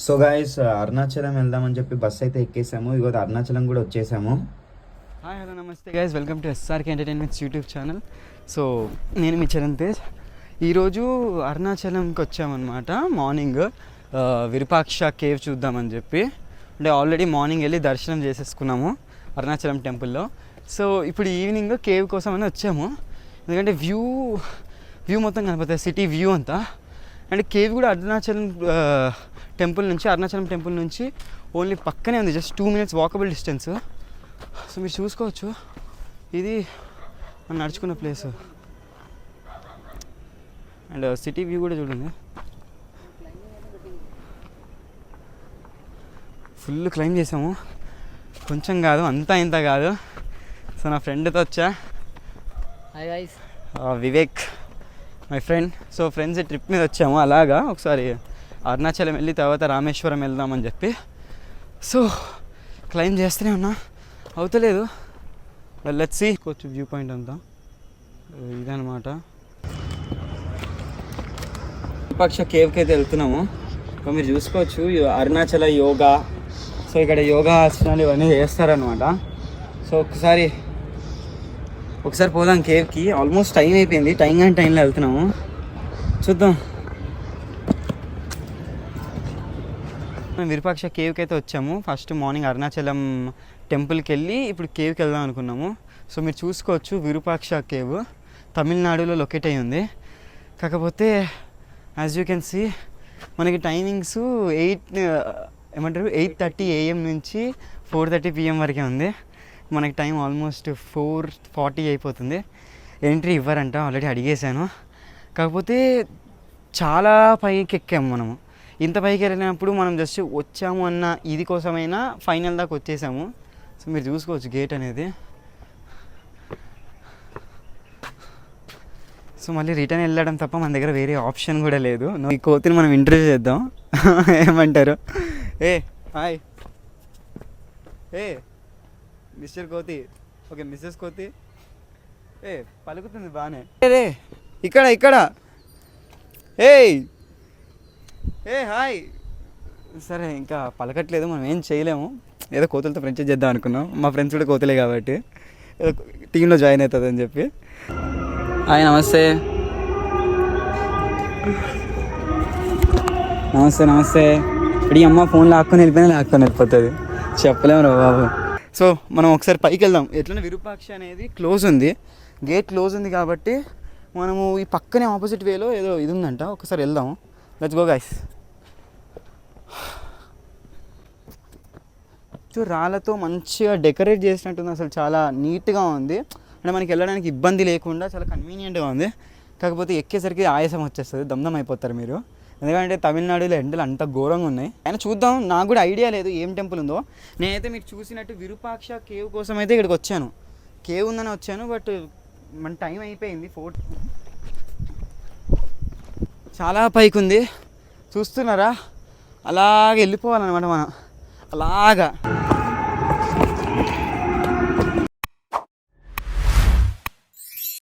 So guys Arunachalam వెళ్దామని చెప్పి bus అయితే ఎక్కేసాము. ఇగో అరుణాచలం కూడా వచ్చేసాము. హాయ్ హలో నమస్తే guys welcome to SRK entertainments YouTube channel so నేను మీ చరణ్ తేజ్. ఈరోజు అరుణాచలంకి వచ్చామన్నమాట. మార్నింగ్ విరుపాక్ష విరూపాక్ష కేవ్ చూద్దామని చెప్పి. అంటే ఆల్రెడీ మార్నింగ్ వెళ్ళి దర్శనం చేసేసుకున్నాము అరుణాచలం టెంపుల్లో సో ఇప్పుడు ఈవినింగ్ కేవ్ కోసం అని వచ్చాము. ఎందుకంటే వ్యూ వ్యూ మొత్తం కనపడుతుంది సిటీ వ్యూ అంతా. అండ్ కేవ్ కూడా అరుణాచలం టెంపుల్ నుంచి అరుణాచలం టెంపుల్ నుంచి ఓన్లీ పక్కనే ఉంది just two minutes walkable distance so మీరు చూసుకోవచ్చు ఇది మనం నడుచుకున్న ప్లేస్ అండ్ సిటీ వ్యూ కూడా చూడండి. ఫుల్ క్లైమ్ చేసాము. కొంచెం కాదు అంతా ఇంత కాదు. సో నా ఫ్రెండ్తో వచ్చా. Hi guys Vivek my friend so friends trip మీద వచ్చాము అలాగా? ఒకసారి అరుణాచలం వెళ్ళి తర్వాత రామేశ్వరం వెళ్దామని చెప్పి. సో క్లైమ్ చేస్తూనే ఉన్నా. అవుతలేదు. వెళ్ళొచ్చి కొంచెం వ్యూ పాయింట్ అంతా. ఇదనమాట విపక్ష కేవ్కి అయితే వెళ్తున్నాము. ఇంకా మీరు చూసుకోవచ్చు అరుణాచల యోగా. సో ఇక్కడ యోగా ఆసనాలు ఇవన్నీ చేస్తారనమాట సో ఒకసారి ఒకసారి పోదాం కేవ్కి. ఆల్మోస్ట్ టైం అయిపోయింది. టైం కానీ టైంలో వెళ్తున్నాము. చూద్దాం. మేము విరూపాక్ష కేవ్కి అయితే వచ్చాము. ఫస్ట్ మార్నింగ్ అరుణాచలం టెంపుల్కి వెళ్ళి ఇప్పుడు కేవ్కి వెళ్దాం అనుకున్నాము. సో మీరు చూసుకోవచ్చు విరూపాక్ష కేవ్ తమిళనాడులో లొకేట్ అయి ఉంది. కాకపోతే యాజ్ యూ కెన్ సీ మనకి టైమింగ్స్ ఎయిట్ ఏమంటారు? ఎయిట్ థర్టీ ఏఎం నుంచి ఫోర్ థర్టీ పిఎం వరకే ఉంది. మనకి టైం ఆల్మోస్ట్ ఫోర్ ఫార్టీ అయిపోతుంది. ఎంట్రీ ఇవ్వరంట ఆల్రెడీ అడిగేశాను. కాకపోతే చాలా పైకి ఎక్కాము మనము. ఇంత పైకి వెళ్ళినప్పుడు మనం జస్ట్ వచ్చాము అన్న ఇది కోసమైనా ఫైనల్ దాకా వచ్చేసాము. సో మీరు చూసుకోవచ్చు గేట్ అనేది. సో మళ్ళీ రిటర్న్ వెళ్ళడం తప్ప మన దగ్గర వేరే ఆప్షన్ కూడా లేదు. ఈ కోతిని మనం ఇంటర్వ్యూ చేద్దాం. ఏమంటారు? ఏ హాయ్ ఏ మిస్టర్ కోతి. ఓకే మిస్సెస్ కోతి. ఏ పలుకుతుంది బాగానే రే ఇక్కడ ఇక్కడ. ఏయ్ ఏ హాయ్. సరే ఇంకా పలకట్లేదు మనం ఏం చేయలేము. ఏదో కోతులతో ఫ్రెండ్షిప్ చేద్దాం అనుకున్నాం. మా ఫ్రెండ్స్ కూడా కోతులే కాబట్టి. ఏదో టీంలో జాయిన్ అవుతుంది అని చెప్పి. హాయ్ నమస్తే. నమస్తే నమస్తే. ఇప్పుడు ఈ అమ్మ ఫోన్ లాక్కొని వెళ్ళిపోయినా లాక్కొని వెళ్ళిపోతుంది. చెప్పలేము రా బాబు. సో మనం ఒకసారి పైకి వెళ్దాం. ఎట్లనే విరూపాక్ష అనేది? క్లోజ్ ఉంది. గేట్ క్లోజ్ ఉంది కాబట్టి మనము ఈ పక్కనే ఆపోజిట్ వేలో ఏదో ఇది ఉందంట. ఒకసారి వెళ్దాం లెట్స్ గో గైస్ చూ రాళ్ళతో మంచిగా డెకరేట్ చేసినట్టుంది. అసలు చాలా నీట్గా ఉంది. అంటే మనకి వెళ్ళడానికి ఇబ్బంది లేకుండా చాలా కన్వీనియంట్గా ఉంది. కాకపోతే ఎక్కేసరికి ఆయాసం వచ్చేస్తుంది. దమ్దం అయిపోతారు మీరు. ఎందుకంటే తమిళనాడులో ఎండలు అంత ఘోరంగా ఉన్నాయి. అయినా చూద్దాం. నాకు కూడా ఐడియా లేదు ఏం టెంపుల్ ఉందో. నేనైతే మీరు చూసినట్టు విరూపాక్ష కేవ్ కోసం అయితే ఇక్కడికి వచ్చాను. కేవ్ ఉందని వచ్చాను బట్ మన టైం అయిపోయింది. ఫోర్ చాలా పైకి ఉంది చూస్తున్నారా? అలాగ వెళ్ళిపోవాలన్నమాట మనం. అలాగా.